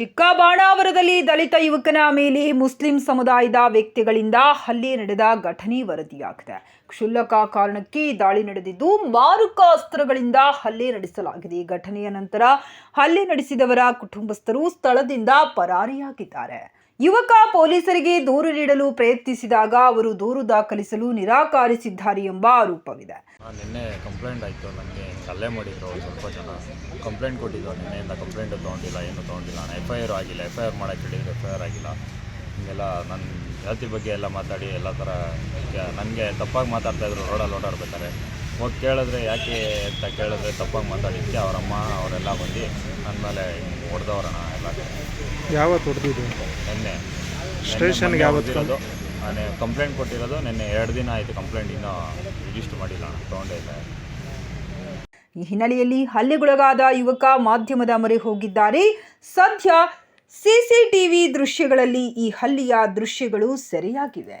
ಚಿಕ್ಕಬಾಣಾವರದಲ್ಲಿ ದಲಿತ ಯುವಕನ ಮೇಲೆ ಮುಸ್ಲಿಂ ಸಮುದಾಯದ ವ್ಯಕ್ತಿಗಳಿಂದ ಹಲ್ಲೆ ನಡೆದ ಘಟನೆ ವರದಿಯಾಗಿದೆ. ಕ್ಷುಲ್ಲಕ ಕಾರಣಕ್ಕೆ ದಾಳಿ ನಡೆದಿದ್ದು ಮಾರಕ ಅಸ್ತ್ರಗಳಿಂದ ಹಲ್ಲೆ ನಡೆಸಲಾಗಿದೆ. ಘಟನೆಯ ನಂತರ ಹಲ್ಲೆ ನಡೆಸಿದವರ ಕುಟುಂಬಸ್ಥರು ಸ್ಥಳದಿಂದ ಪರಾರಿಯಾಗಿದ್ದಾರೆ. ಯುವಕ ಪೊಲೀಸರಿಗೆ ದೂರು ನೀಡಲು ಪ್ರಯತ್ನಿಸಿದಾಗ ಅವರು ದೂರು ದಾಖಲಿಸಲು ನಿರಾಕರಿಸಿದ್ದಾರೆ ಎಂಬ ಆರೋಪವಿದೆ. ನಾನು ನಿನ್ನೆ ಕಂಪ್ಲೇಂಟ್ ಆಯಿತು. ನನಗೆ ಕಲ್ಲೆ ಮಾಡಿದ್ರು ಸ್ವಲ್ಪ ಜನ. ಕಂಪ್ಲೇಂಟ್ ಕೊಟ್ಟಿದ್ದು ನಿನ್ನೆಯಿಂದ ಕಂಪ್ಲೇಂಟು ತೊಗೊಂಡಿಲ್ಲ, ಏನು ತೊಗೊಂಡಿಲ್ಲ. ನಾನು ಎಫ್ ಐ ಆರ್ ಆಗಿಲ್ಲ. ಎಫ್ ಐ ಆರ್ ಮಾಡೋಕ್ಕೆ ಹೇಳಿದ್ರೆ ಎಫ್ ಐ ಆರ್ ಆಗಿಲ್ಲ. ಹೀಗೆಲ್ಲ ನನ್ನ ಜಾತಿ ಬಗ್ಗೆ ಎಲ್ಲ ಮಾತಾಡಿ, ಎಲ್ಲ ಥರ ನನಗೆ ತಪ್ಪಾಗಿ ಮಾತಾಡ್ತಾಯಿದ್ರು ರೋಡಲ್ಲಿ ಓಡಾಡ್ಬೇಕಾದ್ರೆ. ಹೋಗಿ ಕೇಳಿದ್ರೆ ಯಾಕೆ ಅಂತ ಕೇಳಿದ್ರೆ ತಪ್ಪಾಗಿ ಮಾತಾಡಿದ್ದಕ್ಕೆ ಅವರಮ್ಮ ಅವರೆಲ್ಲ ಬಂದು ನನ್ನ ಮೇಲೆ ಹೊಡೆದವ್ರಣ ಎಲ್ಲ. ಯಾವತ್ತು ಹೊಡೆದಿದ್ದು? ನಿನ್ನೆ. ಸ್ಟೇಷನ್ಗೆ ಯಾವತ್ತಿರೋದು ನಾನು ಕಂಪ್ಲೇಂಟ್ ಕೊಟ್ಟಿರೋದು ನಿನ್ನೆ ಎರಡು ದಿನ ಆಯಿತು ಕಂಪ್ಲೇಂಟ್ ಇನ್ನೂ ರಿಜಿಸ್ಟರ್ ಮಾಡಿಲ್ಲ ನಾನು ತೊಗೊಂಡೇ ಇಲ್ಲ. ಈ ಹಿನ್ನೆಲೆಯಲ್ಲಿ ಹಲ್ಲೆಗೊಳಗಾದ ಯುವಕ ಮಾಧ್ಯಮದ ಮೊರೆ ಹೋಗಿದ್ದಾರೆ. ಸದ್ಯ ಸಿಸಿಟಿವಿ ದೃಶ್ಯಗಳಲ್ಲಿ ಈ ಹಲ್ಲಿಯ ದೃಶ್ಯಗಳು ಸೆರೆಯಾಗಿವೆ.